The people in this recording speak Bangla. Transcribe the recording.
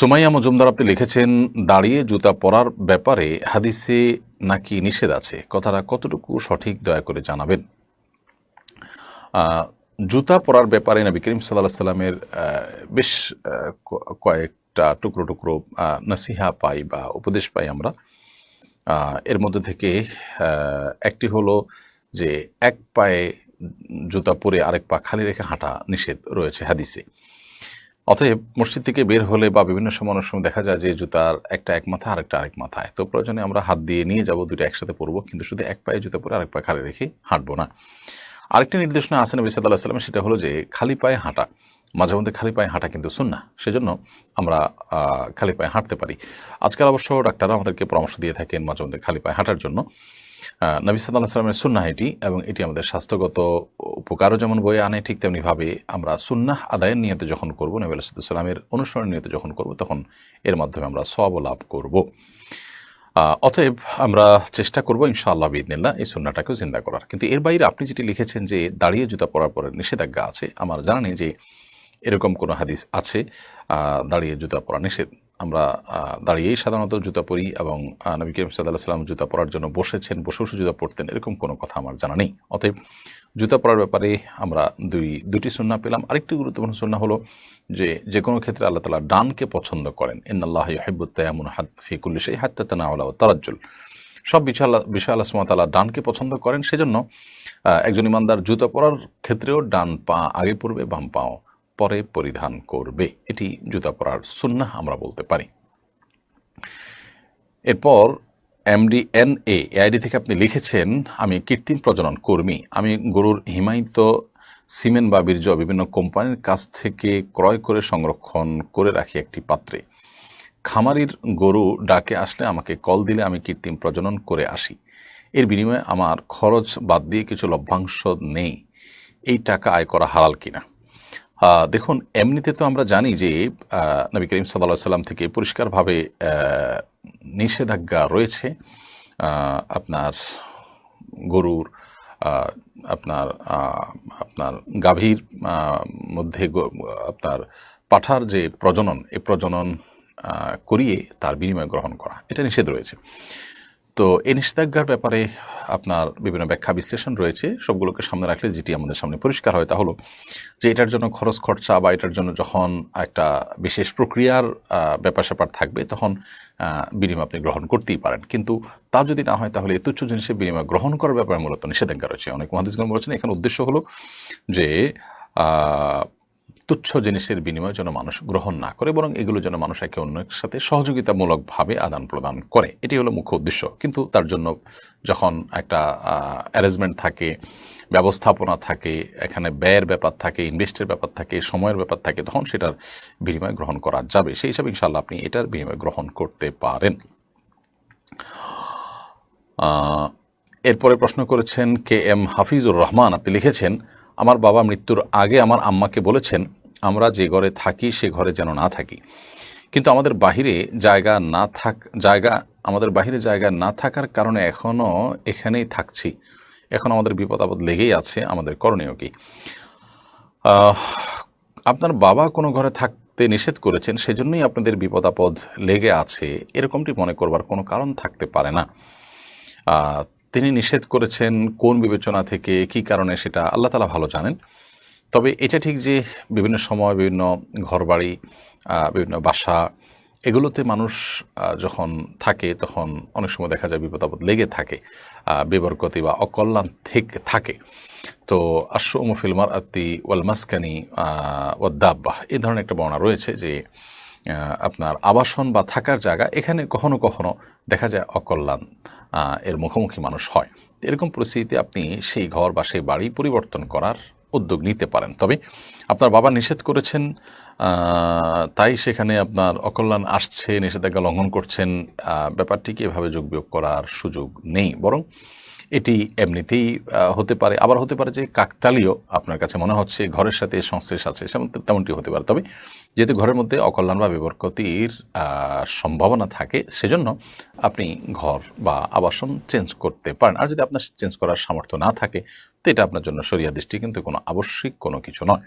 সুমাইয়া মজুমদার আপনি লিখেছেন, দাঁড়িয়ে জুতা পরার ব্যাপারে হাদিসে নাকি নিষেধ আছে? কথাটা কতটুকু সঠিক দয়া করে জানাবেন? জুতা পরার ব্যাপারে নবী করিম সাল্লাহ সাল্লামের বেশ কয়েকটা টুকরো টুকরো নসিহা পাই বা উপদেশ পাই আমরা। এর মধ্যে থেকে একটি হলো যে এক পায়ে জুতা পরে আরেক পা খালি রেখে হাঁটা নিষেধ রয়েছে হাদিসে। অতএব মসজিদ থেকে বের হলে বা বিভিন্ন সময় অনেক সময় দেখা যায় যে জুতার একটা এক মাথা আরেকটা আরেক মাথায়। তো প্রয়োজনে আমরা হাত দিয়ে নিয়ে যাব দুটো একসাথে পরবো, কিন্তু শুধু এক পায়ে জুতা পরে আরেক পায়ে খালি রেখে হাঁটবো না। আরেকটি নির্দেশনা আছে নবী সাল্লাহ সাল্লাম সেটা হলো যে খালি পায়ে হাঁটা। মাঝে মধ্যে খালি পায়ে হাঁটা কিন্তু শুন না সেজন্য আমরা খালি পায়ে হাঁটতে পারি। আজকাল অবশ্য ডাক্তাররা আমাদেরকে পরামর্শ দিয়ে থাকেন মাঝে মধ্যে খালি পায়ে হাঁটার জন্য। নবী সাল্লাহ সাল্লামের সুন্না এটি এবং এটি আমাদের স্বাস্থ্যগত উপকারও যেমন বয়ে আনে, ঠিক তেমনিভাবে আমরা সুন্নাহ আদায়ের নিয়তে যখন করব, নবী সাল্লামের অনুসরণ নিয়তে যখন করব, তখন এর মাধ্যমে আমরা সব লাভ করব। অতএব আমরা চেষ্টা করব ইনশাআল্লাহ বিদিনিল্লাহ এই সুন্নাটাকেও জিন্দা করার। কিন্তু এর বাইরে আপনি যেটি লিখেছেন যে দাঁড়িয়ে জুতা পরার পরে নিষেধাজ্ঞা আছে, আমার জানা নেই যে এরকম কোনো হাদিস আছে দাঁড়িয়ে জুতা পরা নিষেধ। আমরা দাঁড়িয়েই সাধারণত জুতা পরি এবং নবী করিম সাল্লাহ সাল্লাম জুতা পরার জন্য বসেছেন বসে বসে জুতা পরতেন, এরকম কোনো কথা আমার জানা নেই। অতএব জুতা পরার ব্যাপারে আমরা দুই, দুটি সুন্না পেলাম। আরেকটি গুরুত্বপূর্ণ সুন্না হলো যে যে কোনো ক্ষেত্রে আল্লাহ তালা ডানকে পছন্দ করেন। ইন্নআল্লাহ হেবুত্তায়ামুন হাত ফিকুল্লি সেই হাত্তা তানাউলা তারাজ্জুল। সব বিষয় আল্লাহ বিষয় আল্লাহ সুমতাল্লাহ ডানকে পছন্দ করেন, সেজন্য একজন ইমানদার জুতা পরার ক্ষেত্রেও ডান পা আগে পড়বে, বাম পাও পরে পরিধান করবে। এটি জুতা পরার সুন্না আমরা বলতে পারি। এরপর এমডি এন এ এআইডি থেকে আপনি লিখেছেন, আমি কৃত্রিম প্রজনন কর্মী। আমি গরুর হিমায়িত সিমেন্ট বা বীর্য বিভিন্ন কোম্পানির কাছ থেকে ক্রয় করে সংরক্ষণ করে রাখি একটি পাত্রে। খামারির গরু ডাকে আসলে আমাকে কল দিলে আমি কৃত্রিম প্রজনন করে আসি। এর বিনিময়ে আমার খরচ বাদ দিয়ে কিছু লভ্যাংশ নেই। এই টাকা আয় করা হালাল কিনা? দেখুন, এমনিতে তো আমরা জানি যে নবী করিম সাল্লাহ সাল্লাম থেকে পরিষ্কারভাবে নিষেধাজ্ঞা রয়েছে। আপনার গরুর আপনার আপনার গাভীর মধ্যে আপনার পাঠার যে প্রজনন, এ প্রজনন করিয়ে তার বিনিময় গ্রহণ করা। এটা নিষেধ রয়েছে। তো এই নিষেধাজ্ঞার ব্যাপারে আপনার বিভিন্ন ব্যাখ্যা, বিশ্লেষণ রয়েছে। সবগুলোকে সামনে রাখলে যেটি আমাদের সামনে পরিষ্কার হয়। তা হলো যে এটার জন্য খরচ খরচা বা এটার জন্য যখন একটা বিশেষ প্রক্রিয়ার ব্যাপার স্যাপার থাকবে, তখন বিনিময় আপনি গ্রহণ করতেই পারেন। কিন্তু তা যদি না হয়, তাহলে তুচ্ছ জিনিসের বিনিময় গ্রহণ করার ব্যাপারে মূলত নিষেধাজ্ঞা রয়েছে। অনেক মহাদিসগণ বলেছেন, এখানে উদ্দেশ্য হলো যে তুচ্ছ জিনিসের বিনিময় যেন মানুষ গ্রহণ না করে, বরং এগুলো যেন মানুষ একে অন্যের সাথে সহযোগিতামূলকভাবে আদান প্রদান করে। এটি হলো মুখ্য উদ্দেশ্য। কিন্তু তার জন্য যখন একটা অ্যারেঞ্জমেন্ট থাকে, ব্যবস্থাপনা থাকে, এখানে ব্যয়ের ব্যাপার থাকে ইনভেস্টের ব্যাপার থাকে, সময়ের ব্যাপার থাকে, তখন সেটার বিনিময় গ্রহণ করা যাবে। সেই হিসাবে ইনশাল্লাহ আপনি এটার বিনিময় গ্রহণ করতে পারেন। এরপরে প্রশ্ন করেছেন কে এম হাফিজুর রহমান। আপনি লিখেছেন, আমার বাবা মৃত্যুর আগে আমার আম্মাকে বলেছেন আমরা যে ঘরে থাকি, সে ঘরে যেন না থাকি। কিন্তু আমাদের বাহিরে জায়গা না থাক, জায়গা, আমাদের বাহিরে জায়গা না থাকার কারণে এখনও এখানেই থাকছি। এখন আমাদের বিপদ আপদ লেগেই আছে, আমাদের করণীয় কি? আপনার বাবা কোনো ঘরে থাকতে নিষেধ করেছেন, সেজন্যই আপনাদের বিপদ আপদ লেগে আছে। এরকমটি মনে করবার কোনো কারণ থাকতে পারে না। তিনি নিষেধ করেছেন, কোন বিবেচনা থেকে, কি কারণে সেটা আল্লাহ তালা ভালো জানেন। তবে এটা ঠিক যে বিভিন্ন সময় বিভিন্ন ঘরবাড়ি বিভিন্ন বাসা, এগুলোতে মানুষ যখন থাকে তখন অনেক সময় দেখা যায় বিপদ আপদ লেগে থাকে বেবরকতি বা অকল্যাণ থেকে থাকে। তো আশ্রম ফিলমার আত্মি ওয়াল মাসকানি ওয়াদ্দাব্বাহ এই ধরনের একটা বর্ণনা রয়েছে যে আপনার আবাসন বা থাকার জায়গা এখানে কখনো কখনো দেখা যায় অকল্যাণ এর মুখোমুখি মানুষ হয়। এরকম পরিস্থিতিতে আপনি সেই ঘর বা সেই বাড়ি পরিবর্তন করার উদ্যোগ নিতে পারেন। তবে আপনার বাবা নিষেধ করেছেন তাই সেখানে আপনার অকল্যাণ আসছে, নিষেধাজ্ঞা লঙ্ঘন করছেন ব্যাপারটিকে এভাবে যোগ বিয়োগ করার সুযোগ নেই। বরং এটি এমনিতেই হতে পারে। আবার হতে পারে যে কাকতালীয় আপনার কাছে মনে হচ্ছে, ঘরের সাথে সংশ্লেষ আছে তেমনটি হতে পারে। তবে যেহেতু ঘরের মধ্যে অকল্যাণ বা বিবর্কতির সম্ভাবনা থাকে, সেজন্য আপনি ঘর বা আবাসন চেঞ্জ করতে পারেন। আর যদি আপনার চেঞ্জ করার সামর্থ্য না থাকে, তো এটা আপনার জন্য সরিয়া দৃষ্টি, কিন্তু কোনো আবশ্যিক কোনো কিছু নয়।